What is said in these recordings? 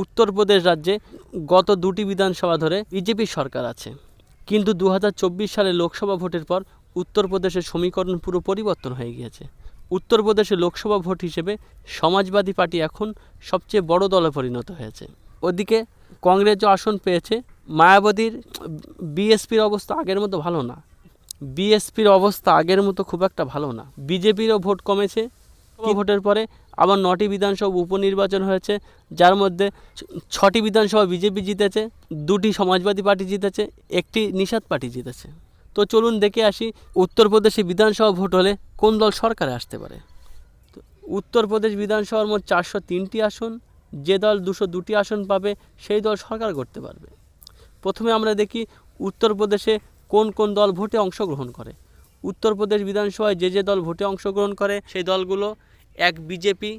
উত্তরপ্রদেশ রাজ্যে গত দুটি বিধানসভা ধরে বিজেপির সরকার আছে। কিন্তু দু হাজার চব্বিশ সালে লোকসভা ভোটের পর উত্তরপ্রদেশের সমীকরণ পুরো পরিবর্তন হয়ে গিয়েছে। উত্তরপ্রদেশে লোকসভা ভোট হিসেবে সমাজবাদী পার্টি এখন সবচেয়ে বড় দলে পরিণত হয়েছে। ওদিকে কংগ্রেস আসন পেয়েছে, মায়াবতীর বিএসপির অবস্থা আগের মতো ভালো না। বিএসপির অবস্থা আগের মতো খুব একটা ভালো না। বিজেপিরও ভোট কমেছে ভোটের পরে আবার নটি বিধানসভা উপনির্বাচন হয়েছে, যার মধ্যে ছটি বিধানসভা বিজেপি জিতেছে, দুটি সমাজবাদী পার্টি জিতেছে, একটি নিষাদ পার্টি জিতেছে। তো চলুন দেখে আসি উত্তরপ্রদেশে বিধানসভা ভোট হলে কোন দল সরকারে আসতে পারে। উত্তরপ্রদেশ বিধানসভার মোট চারশো তিনটি আসন, যে দল দুশো দুটি আসন পাবে, সেই দল সরকার করতে পারবে। প্রথমে আমরা দেখি উত্তরপ্রদেশে কোন কোন দল ভোটে অংশগ্রহণ করে। উত্তরপ্রদেশ বিধানসভায় যে যে দল ভোটে অংশগ্রহণ করে, সেই দলগুলো এক বিজেপি,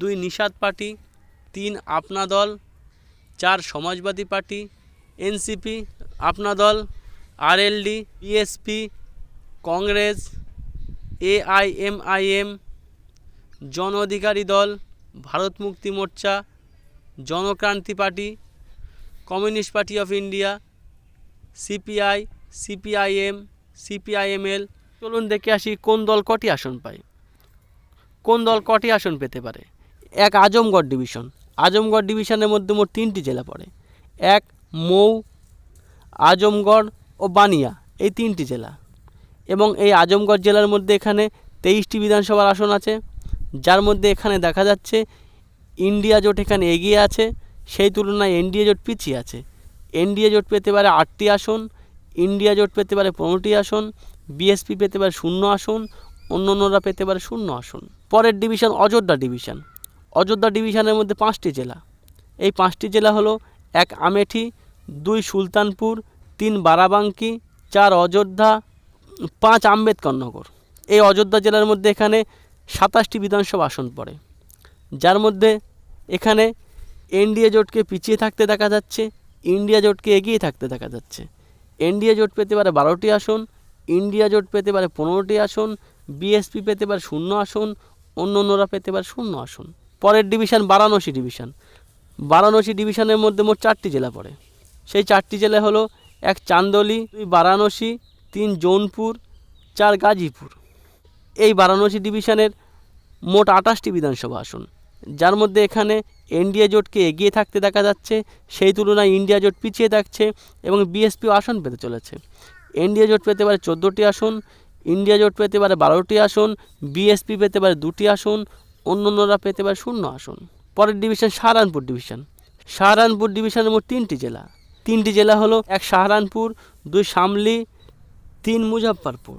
দুই নিষাদ পার্টি, তিন আপনা দল, চার Samajwadi party, NCP, Apna Dal, RLD, BSP, Congress, AIMIM Jan Adhikari Dal, Bharat Mukti Morcha, Jankranti party, communist party of India, CPI, CPIM, CPIML চলুন দেখে আসি কোন দল কটি আসন পায়। কোন দল কটি আসন পেতে পারে? এক আজমগড় ডিভিশন। আজমগড় ডিভিশনের মধ্যে মোট তিনটি জেলা পড়ে। এক মৌ, আজমগড় ও বানিয়া, এই তিনটি জেলা। এবং এই আজমগড় জেলার মধ্যে এখানে তেইশটি বিধানসভার আসন আছে। যার মধ্যে এখানে দেখা যাচ্ছে ইন্ডিয়া জোট এখানে এগিয়ে আছে, সেই তুলনায় এনডিএ জোট পিছিয়ে আছে। এনডিএ জোট পেতে পারে আটটি আসন, ইন্ডিয়া জোট পেতে পারে পনেরোটি আসন বিএসপি পেতে পারে শূন্য আসন অন্য অন্যরা পেতে পারে শূন্য আসন। পরের ডিভিশন অযোধ্যা ডিভিশন অযোধ্যা ডিভিশনের মধ্যে পাঁচটি জেলা। এই পাঁচটি জেলা হলো এক আমেঠি, দুই সুলতানপুর, তিন বারাবাঙ্কি, চার অযোধ্যা, পাঁচ আম্বেদকর নগর। এই অযোধ্যা জেলার মধ্যে এখানে সাতাশটি বিধানসভা আসন পড়ে। যার মধ্যে এখানে এনডিএ জোটকে পিছিয়ে থাকতে দেখা যাচ্ছে, ইন্ডিয়া জোটকে এগিয়ে থাকতে দেখা যাচ্ছে। এনডিএ জোট পেতে পারে বারোটি আসন ইন্ডিয়া জোট পেতে পারে পনেরোটি আসন, বিএসপি পেতে পারে শূন্য আসন অন্য অন্যরা পেতে পারে শূন্য আসন। পরের ডিভিশন বারাণসী ডিভিশন বারাণসী ডিভিশনের মধ্যে মোট চারটি জেলা পড়ে। সেই চারটি জেলা হলো এক চান্দলি, দুই বারাণসী, তিন জৌনপুর, চার গাজীপুর। এই বারাণসী ডিভিশনের মোট আটাশটি বিধানসভা আসন। যার মধ্যে এখানে এনডিএ জোটকে এগিয়ে থাকতে দেখা যাচ্ছে, সেই তুলনায় ইন্ডিয়া জোট পিছিয়ে থাকছে এবং বিএসপিও আসন পেতে চলেছে। এনডিএ জোট পেতে পারে চোদ্দোটি আসন ইন্ডিয়া জোট পেতে পারে বারোটি আসন বিএসপি পেতে পারে দুটি আসন অন্য অন্যরা পেতে পারে শূন্য আসন। পরের ডিভিশন সাহারানপুর ডিভিশন সাহারানপুর ডিভিশনের মোট তিনটি জেলা। তিনটি জেলা হলো এক সাহারানপুর, দুই শামলি, তিন মুজাফফরপুর।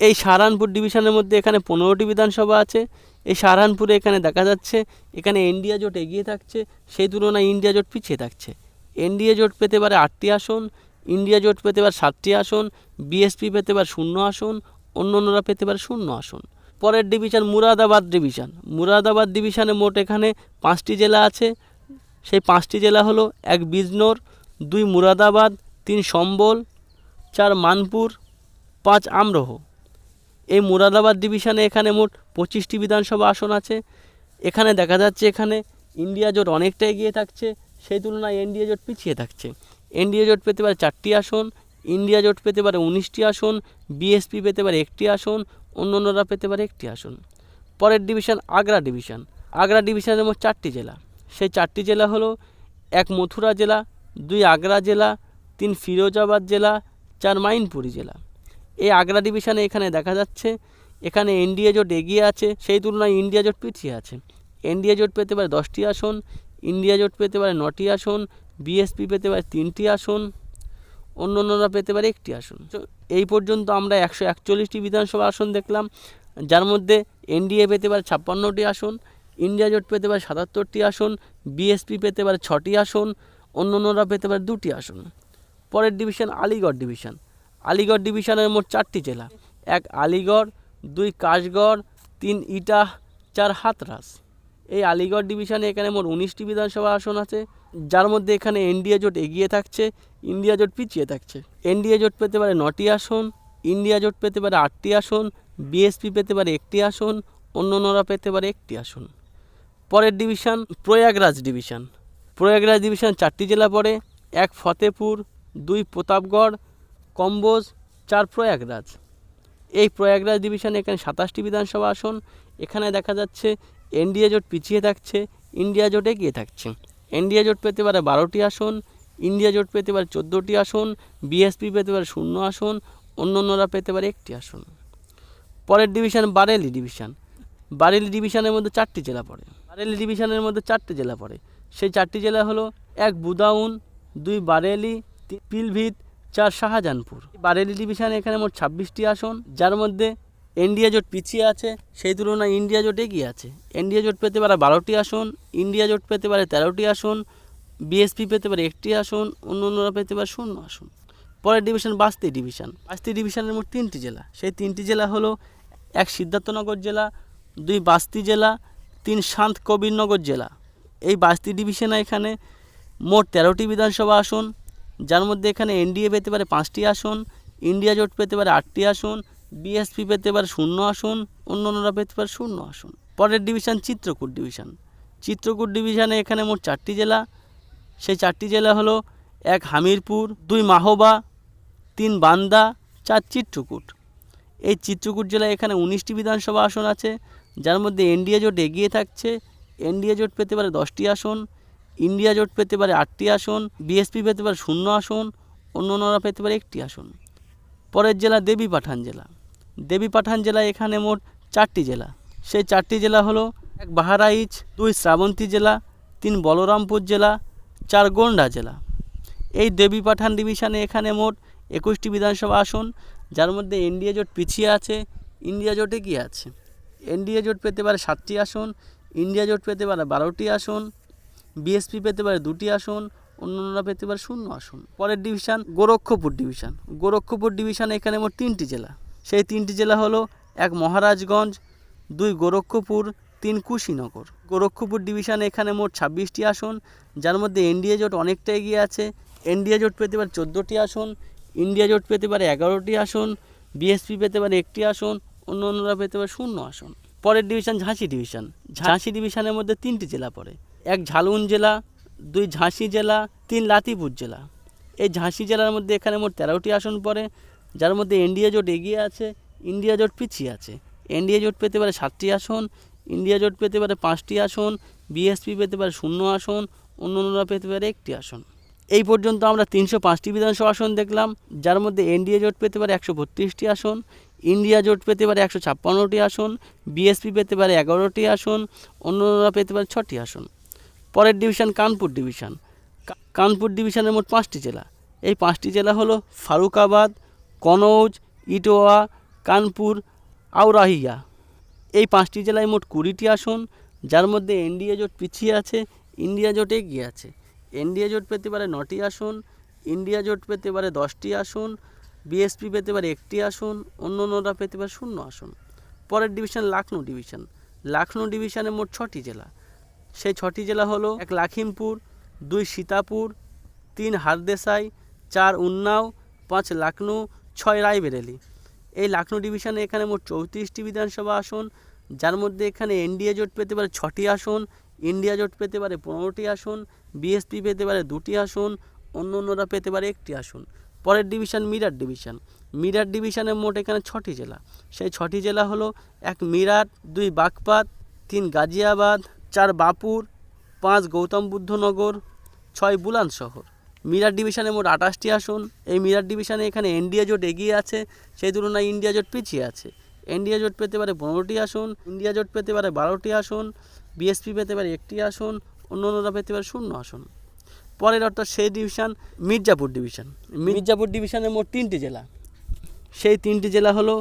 এই সাহারানপুর ডিভিশনের মধ্যে এখানে পনেরোটি বিধানসভা আছে। এই সাহারানপুরে এখানে দেখা যাচ্ছে, এখানে ইন্ডিয়া জোট এগিয়ে থাকছে, সেই তুলনায় ইন্ডিয়া জোট পিছিয়ে থাকছে। এনডিএ জোট পেতে পারে আটটি আসন ইন্ডিয়া জোট পেতে পারে সাতটি আসন, বিএসপি পেতে পারে শূন্য আসন অন্য অন্যরা পেতে পারে শূন্য আসন। পরের ডিভিশন মুরাদাবাদ ডিভিশন মুরাদাবাদ ডিভিশনে মোট এখানে পাঁচটি জেলা আছে। সেই পাঁচটি জেলা হলো এক বিজনোর, দুই মুরাদাবাদ, তিন সম্বল, চার মানপুর, পাঁচ আমরোহ। এই মুরাদাবাদ ডিভিশনে এখানে মোট পঁচিশটি বিধানসভা আসন আছে। এখানে দেখা যাচ্ছে এখানে ইন্ডিয়া জোট অনেকটা এগিয়ে থাকছে। সেই তুলনায় এনডিএ জোট পিছিয়ে থাকছে। এনডিএ জোট পেতে পারে চারটি আসন, ইন্ডিয়া জোট পেতে পারে উনিশটি আসন, বিএসপি পেতে পারে একটি আসন অন্য অন্যরা পেতে পারে একটি আসন। পরের ডিভিশন আগ্রা ডিভিশন। আগ্রা ডিভিশনের মোট চারটি জেলা। সেই চারটি জেলা হলো এক মথুরা জেলা, দুই আগ্রা জেলা, তিন ফিরোজাবাদ জেলা, চার মাইনপুরি জেলা। এই আগ্রা ডিভিশনে এখানে দেখা যাচ্ছে, এখানে এনডিএ জোট এগিয়ে আছে, সেই তুলনায় ইন্ডিয়া জোট পিছিয়ে আছে। এনডিএ জোট পেতে পারে দশটি আসন ইন্ডিয়া জোট পেতে পারে নটি আসন, বিএসপি পেতে পারে তিনটি আসন অন্য অন্যরা পেতে পারে একটি আসন। তো এই পর্যন্ত আমরা একশো একচল্লিশটি বিধানসভা আসন দেখলাম, যার মধ্যে এনডিএ পেতে পারে ছাপ্পান্নটি আসন, ইন্ডিয়া জোট পেতে পারে সাতাত্তরটি আসন, বিএসপি পেতে পারে ছটি আসন অন্য অন্যরা পেতে পারে দুটি আসন। পরের ডিভিশন আলিগড় ডিভিশন। আলিগড় ডিভিশনের মোট চারটি জেলা। এক আলিগড়, দুই কাশগড়, তিন ইটাহ, চার হাতরাস। এই আলিগড় ডিভিশনে এখানে মোট উনিশটি বিধানসভা আসন আছে, যার মধ্যে এখানে এনডিএ জোট এগিয়ে থাকছে ইন্ডিয়া জোট পিছিয়ে থাকছে। এনডিএ জোট পেতে পারে নটি আসন ইন্ডিয়া জোট পেতে পারে আটটি আসন বিএসপি পেতে পারে একটি আসন অন্য অন্যরা পেতে পারে একটি আসন। পরের division Prayagraj division Prayagraj division চারটি জেলা পড়ে, এক ফতেপুর, দুই প্রতাপগড়, কম্বোজ, চার প্রয়াগরাজ। এই প্রয়াগরাজ ডিভিশনে এখানে সাতাশটি বিধানসভা আসন, এখানে দেখা যাচ্ছে এনডিএ জোট পিছিয়ে থাকছে, ইন্ডিয়া জোট এগিয়ে থাকছে। এনডিএ জোট পেতে পারে বারোটি আসন, ইন্ডিয়া জোট পেতে পারে চোদ্দোটি আসন, বিএসপি পেতে পারে শূন্য আসন অন্য অন্যরা পেতে পারে একটি আসন। পরের ডিভিশন বারেলি ডিভিশন বারেলি ডিভিশনের মধ্যে চারটি জেলা পড়ে। বারেলি ডিভিশনের মধ্যে চারটি জেলা পড়ে। সেই চারটি জেলা হলো এক বুদাউন, দুই বারেলি পিলভিত, চার শাহজাহানপুর। বারেলি ডিভিশনে এখানে মোট ছাব্বিশটি আসন, যার মধ্যে এনডিএ জোট পিছিয়ে আছে, সেই তুলনায় ইন্ডিয়া জোট এগিয়ে আছে। এনডিএ জোট পেতে পারে বারোটি আসন ইন্ডিয়া জোট পেতে পারে তেরোটি আসন বিএসপি পেতে পারে একটি আসন অন্য অন্যরা পেতে পারে শূন্য আসন। পরের ডিভিশন বাস্তি ডিভিশন বাস্তি ডিভিশনের মোট তিনটি জেলা। সেই তিনটি জেলা হলো এক সিদ্ধার্থনগর জেলা, দুই বাস্তি জেলা, তিন শান্ত কবিরনগর জেলা। এই বাস্তি ডিভিশনে এখানে মোট তেরোটি বিধানসভা আসন, যার মধ্যে এখানে এনডিএ পেতে পারে পাঁচটি আসন ইন্ডিয়া জোট পেতে পারে আটটি আসন বিএসপি পেতে পারে শূন্য আসন অন্য অন্যরা পেতে পারে শূন্য আসন। পরের ডিভিশন চিত্রকূট ডিভিশন চিত্রকূট ডিভিশনে এখানে মোট চারটি জেলা। সেই চারটি জেলা হলো এক হামিরপুর, দুই মাহবা, তিন বান্দা, চার চিত্রকূট। এই চিত্রকূট জেলায় এখানে উনিশটি বিধানসভা আসন আছে, যার মধ্যে এনডিএ জোট এগিয়ে থাকছে। এনডিএ জোট পেতে পারে দশটি আসন ইন্ডিয়া জোট পেতে পারে আটটি আসন বিএসপি পেতে পারে শূন্য আসন অন্য অন্যরা পেতে পারে একটি আসন। পরের জেলা দেবী পাঠান জেলা। দেবী পাঠান জেলায় এখানে মোট চারটি জেলা। সেই চারটি জেলা হলো এক বাহারাইচ, দুই শ্রাবন্তী জেলা, তিন বলরামপুর জেলা, চার গোন্ডা জেলা। এই দেবী পাঠান ডিভিশনে এখানে মোট একুশটি বিধানসভা আসন, যার মধ্যে এনডিএ জোট পিছিয়ে আছে, ইন্ডিয়া জোটে কি আছে। এনডিএ জোট পেতে পারে সাতটি আসন, ইন্ডিয়া জোট পেতে পারে বারোটি আসন, বিএসপি পেতে পারে দুটি আসন, অন্যান্যরা পেতে পারে শূন্য আসন। পরের ডিভিশন গোরক্ষপুর ডিভিশন। গোরক্ষপুর ডিভিশনে এখানে মোট তিনটি জেলা। সেই তিনটি জেলা হলো এক মহারাজগঞ্জ, দুই গোরক্ষপুর, তিন কুশীনগর। গোরক্ষপুর ডিভিশনে এখানে মোট ছাব্বিশটি আসন, যার মধ্যে এনডিএ জোট অনেকটা এগিয়ে আছে। এনডিএ জোট পেতে পারে চোদ্দোটি আসন, ইন্ডিয়া জোট পেতে পারে এগারোটি আসন, বিএসপি পেতে পারে একটি আসন অন্য অন্যরা পেতে পারে শূন্য আসন। পরের ডিভিশন ঝাঁসি ডিভিশন। ঝাঁসি ডিভিশনের মধ্যে তিনটি জেলা পড়ে। এক ঝালুন জেলা, দুই ঝাঁসি জেলা, তিন লাতিপুর জেলা। এই ঝাঁসি জেলার মধ্যে এখানে মোট তেরোটি আসন পড়ে। যার মধ্যে এনডিএ জোট এগিয়ে আছে ইন্ডিয়া জোট পিছিয়ে আছে। এনডিএ জোট পেতে পারে সাতটি আসন ইন্ডিয়া জোট পেতে পারে পাঁচটি আসন বিএসপি পেতে পারে শূন্য আসন অন্য অন্যরা পেতে পারে একটি আসন। এই পর্যন্ত আমরা তিনশো পাঁচটি বিধানসভা আসন দেখলাম, যার মধ্যে এনডিএ জোট পেতে পারে একশো বত্রিশটি আসন ইন্ডিয়া জোট পেতে পারে একশো ছাপ্পান্নটি আসন বিএসপি পেতে পারে এগারোটি আসন অন্য অন্যরা পেতে পারে ছটি আসন। পরের ডিভিশন কানপুর ডিভিশন কানপুর ডিভিশনের মোট পাঁচটি জেলা। এই পাঁচটি জেলা হলো ফারুকাবাদ কনৌজ, ইটোয়া, কানপুর আউরাহিয়া এই পাঁচটি জেলায় মোট কুড়িটি আসন, যার মধ্যে এনডিএ জোট পিছিয়ে আছে, ইন্ডিয়া জোট এগিয়ে আছে। এনডিএ জোট পেতে পারে নটি আসন, ইন্ডিয়া জোট পেতে পারে দশটি আসন, বিএসপি পেতে পারে একটি আসন অন্য অন্যরা পেতে পারে শূন্য আসন। পরের ডিভিশন লখনৌ ডিভিশন। লখনৌ ডিভিশনে মোট ছটি জেলা। সেই ছটি জেলা হলো এক লাখিমপুর, দুই সীতাপুর, তিন হারদেসাই চার উন্নাও, পাঁচ লখনৌ ছয় রায়বেরেলি এই লখনৌ ডিভিশনে এখানে মোট চৌত্রিশটি বিধানসভা আসন, যার মধ্যে এখানে এনডিএ জোট পেতে পারে ছটি আসন, ইন্ডিয়া জোট পেতে পারে পনেরোটি আসন, বিএসপি পেতে পারে দুটি আসন অন্য অন্যরা পেতে পারে একটি আসন। পরের ডিভিশন মিরাট ডিভিশন। মিরাট ডিভিশনে মোট এখানে ছটি জেলা। সেই ছটি জেলা হলো, এক মিরাট, দুই বাগপাত, তিন গাজিয়াবাদ, চার বাপুর, পাঁচ গৌতম বুদ্ধনগর, ছয় বুলান শহর মিরাট ডিভিশনে মোট আঠাশটি আসন। এই মিরার ডিভিশনে এখানে এনডিএ জোট এগিয়ে আছে, সেই তুলনায় ইন্ডিয়া জোট পিছিয়ে আছে। এনডিএ জোট পেতে পারে পনেরোটি আসন, ইন্ডিয়া জোট পেতে পারে বারোটি আসন, বিএসপি পেতে পারে একটি আসন অন্য অন্যরা পেতে পারে শূন্য আসন। পরের অর্থাৎ সেই ডিভিশন, মির্জাপুর ডিভিশন। মির্জাপুর ডিভিশনে মোট তিনটি জেলা। সেই তিনটি জেলা হলো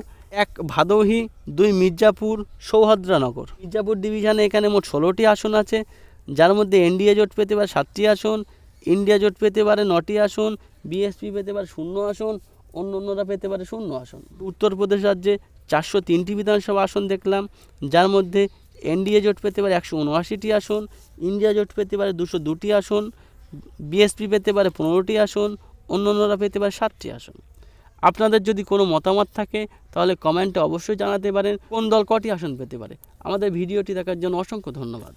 এক ভাদোহী, দুই মির্জাপুর, সৌহাদ্রানগর। মির্জাপুর ডিভিশনে এখানে মোট ষোলোটি আসন আছে, যার মধ্যে এনডিএ জোট পেতে পারে সাতটি আসন ইন্ডিয়া জোট পেতে পারে নটি আসন বিএসপি পেতে পারে শূন্য আসন অন্য অন্যরা পেতে পারে শূন্য আসন। উত্তরপ্রদেশ রাজ্যে চারশো তিনটি বিধানসভা আসন দেখলাম, যার মধ্যে এনডিএ জোট পেতে পারে একশো উনআশিটি আসন ইন্ডিয়া জোট পেতে পারে দুশো দুটি আসন বিএসপি পেতে পারে পনেরোটি আসন অন্য অন্যরা পেতে পারে সাতটি আসন। আপনাদের যদি কোনো মতামত থাকে, তাহলে কমেন্টে অবশ্যই জানাতে পারেন, কোন দল কটি আসন পেতে পারে। আমাদের ভিডিওটি দেখার জন্য অসংখ্য ধন্যবাদ।